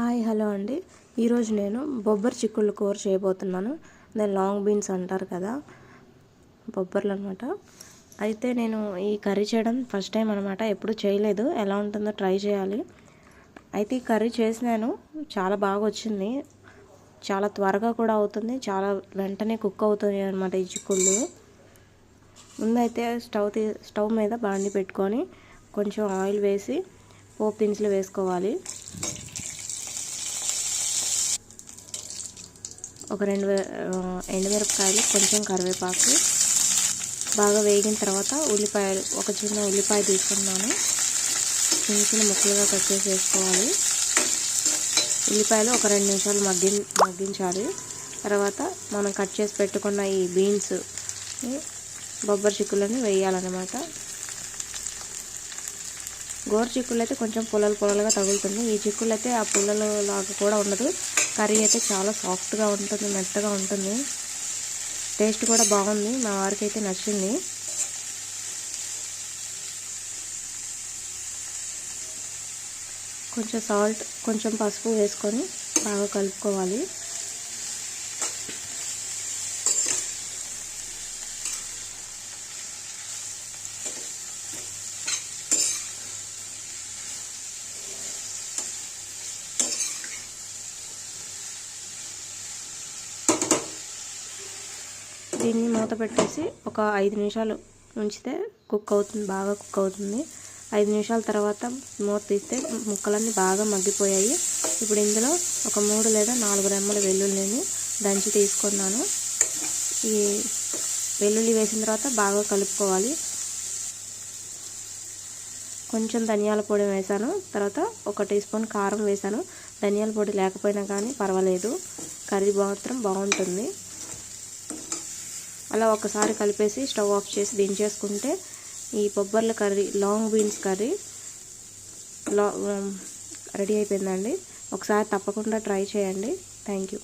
Hi hello అండి. ఈరోజు నేను బొబ్బరి చిక్కుళ్ళు కూర చేయబోతున్నాను. దాని లాంగ్ బీన్స్ అంటారు కదా బొబ్బర్లు అనమాట అయితే నేను ఈ కర్రీ చేయడం ఫస్ట్ టైం అనమాట ఎప్పుడు చేయలేదు. ఎలా ఉంటుందో ట్రై చేయాలి. అయితే ఈ కర్రీ చేసినాను. చాలా బాగా వచ్చింది. చాలా త్వరగా కూడా అవుతుంది. చాలా వెంటనే కుక్ అవుతుంది అనమాట ఈ చిక్కుళ్ళు. ముందైతే స్టవ్ తీ స్టవ్ మీద బాండి పెట్టుకొని కొంచెం ఆయిల్ వేసి పోపు దినుసులు వేసుకోవాలి. ఒక రెండు ఎండుమిరపకాయలు కొంచెం కరివేపాకు. బాగా వేగిన తర్వాత ఉల్లిపాయలు ఒక చిన్న ఉల్లిపాయ తీసుకున్నాను చిన్న చిన్న ముక్కలుగా కట్ చేసి వేసుకోవాలి. ఉల్లిపాయలు ఒక రెండు నిమిషాలు మగ్గి మగ్గించాలి. తర్వాత మనం కట్ చేసి పెట్టుకున్న ఈ బీన్స్ బొబ్బరి చిక్కులను వేయాలన్నమాట. గోరు చిక్కులు అయితే కొంచెం పొలలు పొలలుగా తగులుతుంది. ఈ చిక్కులు అయితే ఆ పుల్లలు లాగా కూడా ఉండదు. కర్రీ అయితే చాలా సాఫ్ట్గా ఉంటుంది మెత్తగా ఉంటుంది. టేస్ట్ కూడా బాగుంది. మా వారికి అయితే నచ్చింది. కొంచెం సాల్ట్ కొంచెం పసుపు వేసుకొని బాగా కలుపుకోవాలి. దీన్ని మూత పెట్టేసి ఒక ఐదు నిమిషాలు ఉంచితే కుక్ అవుతుంది బాగా కుక్ అవుతుంది. ఐదు నిమిషాల తర్వాత మూత తీస్తే ముక్కలన్నీ బాగా మగ్గిపోయాయి. ఇప్పుడు ఇందులో ఒక మూడు లేదా నాలుగు రెమ్మల వెల్లుల్లిని దంచి తీసుకున్నాను. ఈ వెల్లుల్లి వేసిన తర్వాత బాగా కలుపుకోవాలి. కొంచెం ధనియాల పొడి వేసాను తర్వాత ఒక టీ స్పూన్ కారం వేసాను ధనియాల పొడి లేకపోయినా కానీ పర్వాలేదు. కర్రీ మాత్రం బాగుంటుంది. అలా ఒకసారి కలిపేసి స్టవ్ ఆఫ్ చేసి దించేసుకుంటే ఈ బొబ్బర్ల కర్రీ లాంగ్ బీన్స్ కర్రీ లా రెడీ అయిపోయిందండి. ఒకసారి తప్పకుండా ట్రై చేయండి. Thank you.